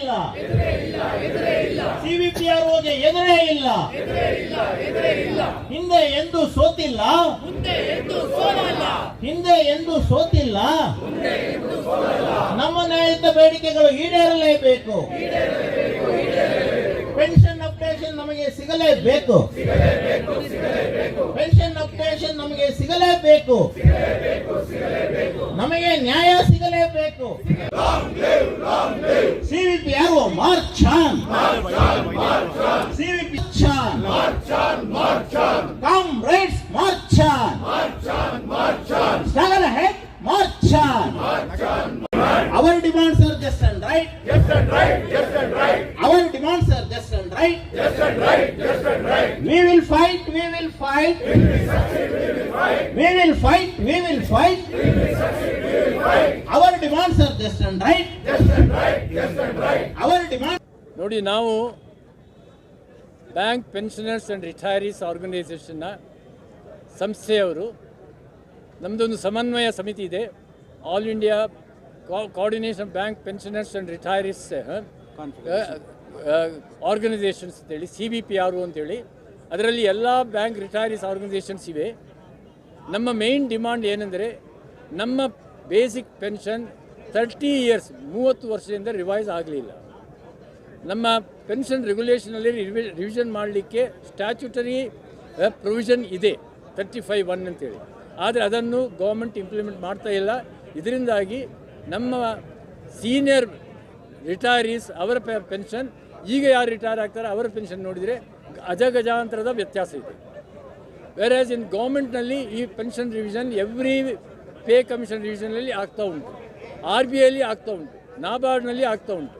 ಇಲ್ಲ. ಸಿವಿಪಿಆರ್ಒಗೆ ಎದುರೇ ಇಲ್ಲ. ಹಿಂದೆ ಎಂದು ಸೋತಿಲ್ಲ. ಹಿಂದೆ ಎಂದು ಸೋತಿಲ್ಲ. ನಮ್ಮ ನ್ಯಾಯದ ಬೇಡಿಕೆಗಳು ಈಡೇರಲೇಬೇಕು. ಪೆನ್ಷನ್ ಅಪ್ಡೇಷನ್ ನಮಗೆ ಸಿಗಲೇಬೇಕು. ಪೆನ್ಷನ್ ಅಪ್ಡೇಷನ್ ನಮಗೆ ಸಿಗಲೇಬೇಕು. Comrades, march on! Struggle ahead, march on! Our demands are just and right. Just and right, just and right. Our demands are just and right. Just and right, just and right. We will fight, we will fight. We will succeed, we will fight. We will fight, we will fight. We will succeed, we will fight. Our demands are just and right. Just and right, just and right. Our demands ನೋಡಿ ನಾವು bank pensioners and retirees ಆರ್ಗನೈಸೇಷನ್ನ ಸಂಸ್ಥೆಯವರು ನಮ್ಮದೊಂದು ಸಮನ್ವಯ ಸಮಿತಿ ಇದೆ. All India coordination bank pensioners and retirees organisations ಅಂತೇಳಿ C B P R ಅಂತೇಳಿ. ಅದರಲ್ಲಿ ಎಲ್ಲ ಬ್ಯಾಂಕ್ ರಿಟೈರೀಸ್ ಆರ್ಗನೈಸೇಷನ್ಸ್ ಇವೆ. ನಮ್ಮ ಮೇನ್ ಡಿಮಾಂಡ್ ಏನೆಂದರೆ ನಮ್ಮ ಬೇಸಿಕ್ ಪೆನ್ಷನ್ ತರ್ಟಿ ಇಯರ್ಸ್ ಮೂವತ್ತು ವರ್ಷದಿಂದ ರಿವೈಸ್ ಆಗಲಿಲ್ಲ. ನಮ್ಮ ಪೆನ್ಷನ್ ರೆಗ್ಯುಲೇಷನಲ್ಲಿ ರಿವಿಷನ್ ಮಾಡಲಿಕ್ಕೆ ಸ್ಟ್ಯಾಚ್ಯುಟರಿ ಪ್ರೊವಿಷನ್ ಇದೆ, ತರ್ಟಿ ಫೈವ್ ಒನ್ ಅಂತೇಳಿ. ಆದರೆ ಅದನ್ನು ಗೌರ್ಮೆಂಟ್ ಇಂಪ್ಲಿಮೆಂಟ್ ಮಾಡ್ತಾ ಇಲ್ಲ. ಇದರಿಂದಾಗಿ ನಮ್ಮ ಸೀನಿಯರ್ ರಿಟೈರೀಸ್ ಅವರ ಪೆನ್ಷನ್, ಈಗ ಯಾರು ರಿಟೈರ್ ಆಗ್ತಾರೆ ಅವರ ಪೆನ್ಷನ್ ನೋಡಿದರೆ ಅಜಗಜಾಂತರದ ವ್ಯತ್ಯಾಸ ಇದೆ. ವೆರಾಸ್ ಇನ್ ಗೌರ್ಮೆಂಟ್ನಲ್ಲಿ ಈ pension revision every pay commission ರಿವಿಷನಲ್ಲಿ ಆಗ್ತಾ ಉಂಟು. ಆರ್ ಬಿ ಐಲಿ ಆಗ್ತಾ ಉಂಟು. ನಾಬಾರ್ಡ್ನಲ್ಲಿ ಆಗ್ತಾ ಉಂಟು.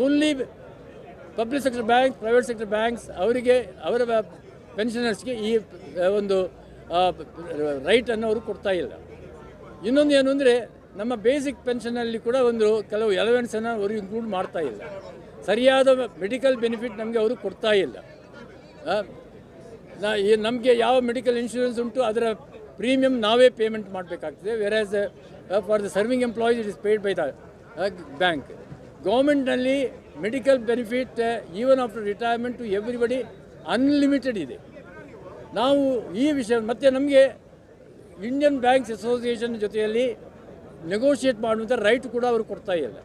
Only public sector bank private sector banks ಅವರಿಗೆ, ಅವರ ಪೆನ್ಷನರ್ಸ್ಗೆ ಈ ಒಂದು ರೈಟನ್ನು ಅವರು ಕೊಡ್ತಾ ಇಲ್ಲ. ಇನ್ನೊಂದು ಏನು ಅಂದರೆ, ನಮ್ಮ ಬೇಸಿಕ್ ಪೆನ್ಷನಲ್ಲಿ ಕೂಡ ಒಂದು ಕೆಲವು ಎಲೆವೆನ್ಸನ್ನು ಅವರು ಇನ್ಕ್ಲೂಡ್ ಮಾಡ್ತಾ ಇಲ್ಲ. ಸರಿಯಾದ ಮೆಡಿಕಲ್ ಬೆನಿಫಿಟ್ ನಮಗೆ ಅವರು ಕೊಡ್ತಾ ಇಲ್ಲ. ನಮಗೆ ಯಾವ ಮೆಡಿಕಲ್ ಇನ್ಶೂರೆನ್ಸ್ ಉಂಟು, ಅದರ ಪ್ರೀಮಿಯಂ ನಾವೇ ಪೇಮೆಂಟ್ ಮಾಡಬೇಕಾಗ್ತದೆ. Where as for the serving employees it is paid by the bank ಗೌರ್ಮೆಂಟ್ನಲ್ಲಿ medical benefit even after retirement to everybody unlimited ಇದೆ. ನಾವು ಈ ವಿಷಯ, ಮತ್ತು ನಮಗೆ ಇಂಡಿಯನ್ ಬ್ಯಾಂಕ್ಸ್ ಅಸೋಸಿಯೇಷನ್ ಜೊತೆಯಲ್ಲಿ ನೆಗೋಷಿಯೇಟ್ ಮಾಡುವಂಥ ರೈಟ್ ಕೂಡ ಅವರು ಕೊಡ್ತಾ ಇಲ್ಲ.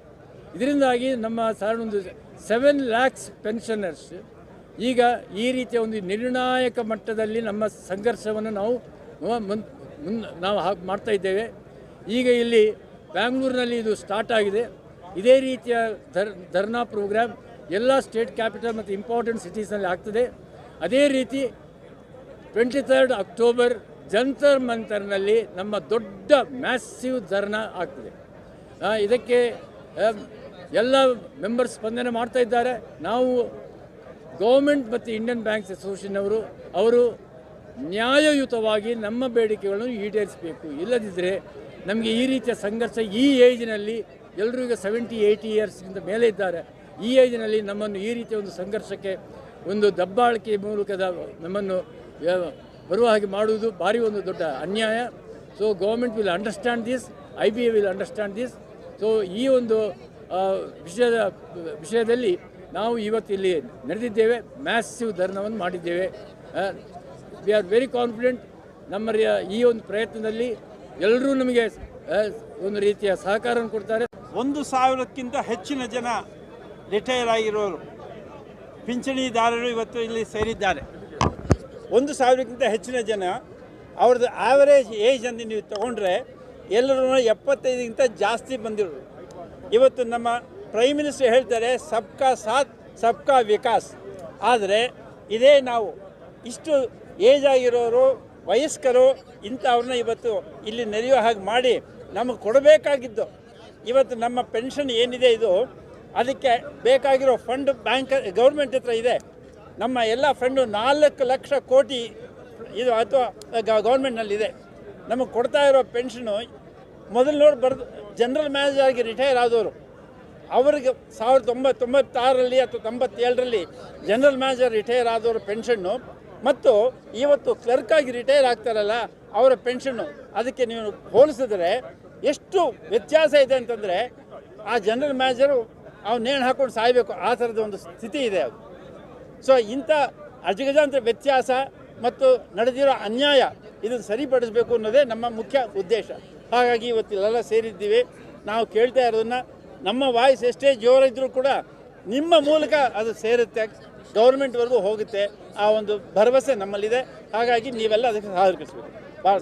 ಇದರಿಂದಾಗಿ ನಮ್ಮ ಸಾಧಾರಣ ಒಂದು ಸೆವೆನ್ ಲ್ಯಾಕ್ಸ್ ಪೆನ್ಷನರ್ಸ್ ಈಗ ಈ ರೀತಿಯ ಒಂದು ನಿರ್ಣಾಯಕ ಮಟ್ಟದಲ್ಲಿ ನಮ್ಮ ಸಂಘರ್ಷವನ್ನು ನಾವು ಮುನ್ ನಾವು ಮಾಡ್ತಾ ಇದ್ದೇವೆ. ಈಗ ಇಲ್ಲಿ ಬ್ಯಾಂಗ್ಳೂರಿನಲ್ಲಿ ಇದು ಸ್ಟಾರ್ಟ್ ಆಗಿದೆ. ಇದೇ ರೀತಿಯ ಧರ್ ಧರ್ನಾ ಪ್ರೋಗ್ರಾಮ್ ಎಲ್ಲ ಸ್ಟೇಟ್ ಕ್ಯಾಪಿಟಲ್ ಮತ್ತು ಇಂಪಾರ್ಟೆಂಟ್ ಸಿಟೀಸ್ನಲ್ಲಿ ಆಗ್ತದೆ. ಅದೇ ರೀತಿ ಟ್ವೆಂಟಿ ತರ್ಡ್ ಅಕ್ಟೋಬರ್ ಜಂತರ್ ಮಂತರ್ನಲ್ಲಿ ನಮ್ಮ ದೊಡ್ಡ ಮ್ಯಾಸಿವ್ ಧರ್ನಾ ಆಗ್ತದೆ. ಇದಕ್ಕೆ ಎಲ್ಲ ಮೆಂಬರ್ಸ್ ಸ್ಪಂದನೆ ಮಾಡ್ತಾ ಇದ್ದಾರೆ. ನಾವು ಗೌರ್ಮೆಂಟ್ ಮತ್ತು ಇಂಡಿಯನ್ ಬ್ಯಾಂಕ್ಸ್ ಅಸೋಸಿಯೇಷನ್ ಅವರು ಅವರು ನ್ಯಾಯಯುತವಾಗಿ ನಮ್ಮ ಬೇಡಿಕೆಗಳನ್ನು ಈಡೇರಿಸಬೇಕು. ಇಲ್ಲದಿದ್ದರೆ ನಮಗೆ ಈ ರೀತಿಯ ಸಂಘರ್ಷ ಈ ಏಜ್ನಲ್ಲಿ ಎಲ್ಲರೂ ಈಗ ಸೆವೆಂಟಿ ಏಯ್ಟಿ ಇಯರ್ಸ್ಗಿಂತ ಮೇಲೆ ಇದ್ದಾರೆ. ಈ ಏಜ್ನಲ್ಲಿ ನಮ್ಮನ್ನು ಈ ರೀತಿಯ ಒಂದು ಸಂಘರ್ಷಕ್ಕೆ, ಒಂದು ದಬ್ಬಾಳಿಕೆ ಮೂಲಕದ ನಮ್ಮನ್ನು ಬರುವ ಹಾಗೆ ಮಾಡುವುದು ಭಾರಿ ಒಂದು ದೊಡ್ಡ ಅನ್ಯಾಯ. So government will understand this I B A will understand this so ಈ ಒಂದು ವಿಷಯದ, ವಿಷಯದಲ್ಲಿ ನಾವು ಇವತ್ತು ಇಲ್ಲಿ ನಡೆದಿದ್ದೇವೆ ಮ್ಯಾಸಿವ್ ಧರ್ಮವನ್ನು ಮಾಡಿದ್ದೇವೆ. ವಿ ಆರ್ ವೆರಿ ಕಾನ್ಫಿಡೆಂಟ್ ನಮ್ಮ ಈ ಒಂದು ಪ್ರಯತ್ನದಲ್ಲಿ ಎಲ್ಲರೂ ನಮಗೆ ಒಂದು ರೀತಿಯ ಸಹಕಾರವನ್ನು ಕೊಡ್ತಾರೆ. ಒಂದು ಸಾವಿರಕ್ಕಿಂತ ಹೆಚ್ಚಿನ ಜನ ರಿಟೈರ್ ಆಗಿರೋರು, ಪಿಂಚಣಿದಾರರು ಇವತ್ತು ಇಲ್ಲಿ ಸೇರಿದ್ದಾರೆ. ಒಂದು ಸಾವಿರಕ್ಕಿಂತ ಹೆಚ್ಚಿನ ಜನ, ಅವ್ರದ್ದು ಆವರೇಜ್ ಏಜ್ ಅಂತ ನೀವು ತಗೊಂಡ್ರೆ ಎಲ್ಲರೂ ಎಪ್ಪತ್ತೈದಕ್ಕಿಂತ ಜಾಸ್ತಿ ಬಂದಿರೋರು. ಇವತ್ತು ನಮ್ಮ ಪ್ರೈಮ್ ಮಿನಿಸ್ಟರ್ ಹೇಳ್ತಾರೆ, ಸಬ್ಕಾ ಸಾಥ್, ಸಬ್ಕಾ ವಿಕಾಸ್. ಆದರೆ ಇದೇ ನಾವು ಇಷ್ಟು ಏಜ್ ಆಗಿರೋರು, ವಯಸ್ಕರು ಇಂಥವ್ರನ್ನ ಇವತ್ತು ಇಲ್ಲಿ ನೆರೆಯೋ ಹಾಗೆ ಮಾಡಿ ನಮಗೆ ಕೊಡಬೇಕಾಗಿದ್ದು. ಇವತ್ತು ನಮ್ಮ ಪೆನ್ಷನ್ ಏನಿದೆ ಇದು, ಅದಕ್ಕೆ ಬೇಕಾಗಿರೋ ಫಂಡ್ ಬ್ಯಾಂಕ್ ಗೌರ್ಮೆಂಟ್ ಹತ್ರ ಇದೆ. ನಮ್ಮ ಎಲ್ಲ ಫಂಡು ನಾಲ್ಕು ಲಕ್ಷ ಕೋಟಿ ಇದು ಅಥವಾ ಗೌರ್ಮೆಂಟ್ನಲ್ಲಿದೆ ನಮಗೆ ಕೊಡ್ತಾ ಇರೋ ಪೆನ್ಷನು ಮೊದಲಿನವ್ರು ಬರೆದು ಜನರಲ್ ಮ್ಯಾನೇಜರ್ ಆಗಿ ರಿಟೈರ್ ಆದವರು. ಅವರಿಗೆ ಸಾವಿರದ ಒಂಬತ್ತು ತೊಂಬತ್ತಾರರಲ್ಲಿ ಅಥವಾ ತೊಂಬತ್ತೇಳರಲ್ಲಿ ಜನರಲ್ ಮ್ಯಾನೇಜರ್ ರಿಟೈರ್ ಆದವರು ಪೆನ್ಷನ್ನು ಮತ್ತು ಇವತ್ತು ಕ್ಲರ್ಕ್ ಆಗಿ ರಿಟೈರ್ ಆಗ್ತಾರಲ್ಲ, ಅವರ ಪೆನ್ಷನ್ನು ಅದಕ್ಕೆ ನೀವು ಹೋಲಿಸಿದ್ರೆ ಎಷ್ಟು ವ್ಯತ್ಯಾಸ ಇದೆ ಅಂತಂದರೆ ಆ ಜನರಲ್ ಮ್ಯಾನೇಜರು ಅವ್ನು ನೇಣು ಹಾಕೊಂಡು ಸಾಯಬೇಕು, ಆ ಥರದ ಒಂದು ಸ್ಥಿತಿ ಇದೆ ಅದು. ಸೊ ಇಂಥ ಅಜಗಜಾಂತರ ವ್ಯತ್ಯಾಸ ಮತ್ತು ನಡೆದಿರೋ ಅನ್ಯಾಯ ಇದನ್ನು ಸರಿಪಡಿಸಬೇಕು ಅನ್ನೋದೇ ನಮ್ಮ ಮುಖ್ಯ ಉದ್ದೇಶ. ಹಾಗಾಗಿ ಇವತ್ತಿಲ್ಲೆಲ್ಲ ಸೇರಿದ್ದೀವಿ. ನಾವು ಕೇಳ್ತಾ ಇರೋದನ್ನು ನಮ್ಮ ವಾಯ್ಸ್ ಎಷ್ಟೇ ಜೋರಿದ್ರೂ ಕೂಡ ನಿಮ್ಮ ಮೂಲಕ ಅದು ಸೇರುತ್ತೆ, ಗೌರ್ಮೆಂಟ್ವರೆಗೂ ಹೋಗುತ್ತೆ. ಆ ಒಂದು ಭರವಸೆ ನಮ್ಮಲ್ಲಿದೆ. ಹಾಗಾಗಿ ನೀವೆಲ್ಲ ಅದಕ್ಕೆ ಸಹಕರಿಸಬೇಕು. ಭಾಳ